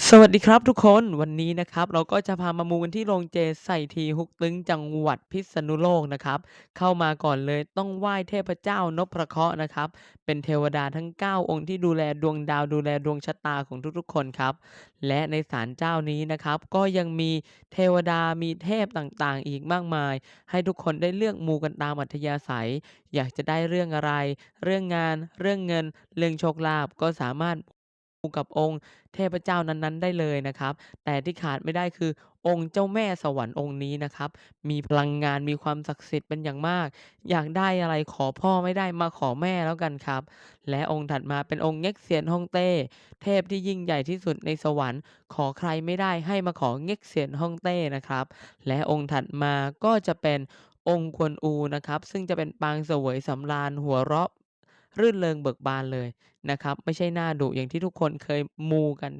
สวัสดีครับทุกคนวันนี้นะครับ เราก็จะพามามูกันที่โรงเจไส่ทีฮุกตึงจังหวัดพิษณุโลกนะครับ เข้ามาก่อนเลยต้องไหว้เทพเจ้านพเคราะห์นะครับ เป็นเทวดาทั้ง 9 องค์ที่ดูแลดวงดาวดูแลดวงชะตาของทุกๆ คนครับ และในศาลเจ้านี้นะครับ ก็ยังมีเทวดามีเทพต่างๆ อีกมากมาย ให้ทุกคนได้เลือกมูกันตามอัธยาศัย อยากจะได้เรื่องอะไร เรื่องงาน เรื่องเงิน เรื่องโชคลาภก็สามารถ กับองค์เทพเจ้านั้นๆ ได้เลยนะครับ แต่ที่ขาดไม่ได้คือองค์เจ้าแม่สวรรค์องค์นี้นะครับ มีพลังงานมีความศักดิ์สิทธิ์เป็นอย่างมาก อยากได้อะไรขอพ่อไม่ได้มาขอแม่แล้วกันครับ และองค์ถัดมาเป็นองค์เง็กเซียนฮ่องเต้ เทพที่ยิ่งใหญ่ที่สุดในสวรรค์ ขอใครไม่ได้ให้มาขอเง็กเซียนฮ่องเต้นะครับ และองค์ถัดมาก็จะเป็นองค์กวนอูนะครับ ซึ่งจะเป็นปางเสวยสำราญหัวเราะ รื่นเริงเบิกบานเลยนะครับ ไม่ใช่หน้าดุอย่างที่ทุกคนเคยมูกัน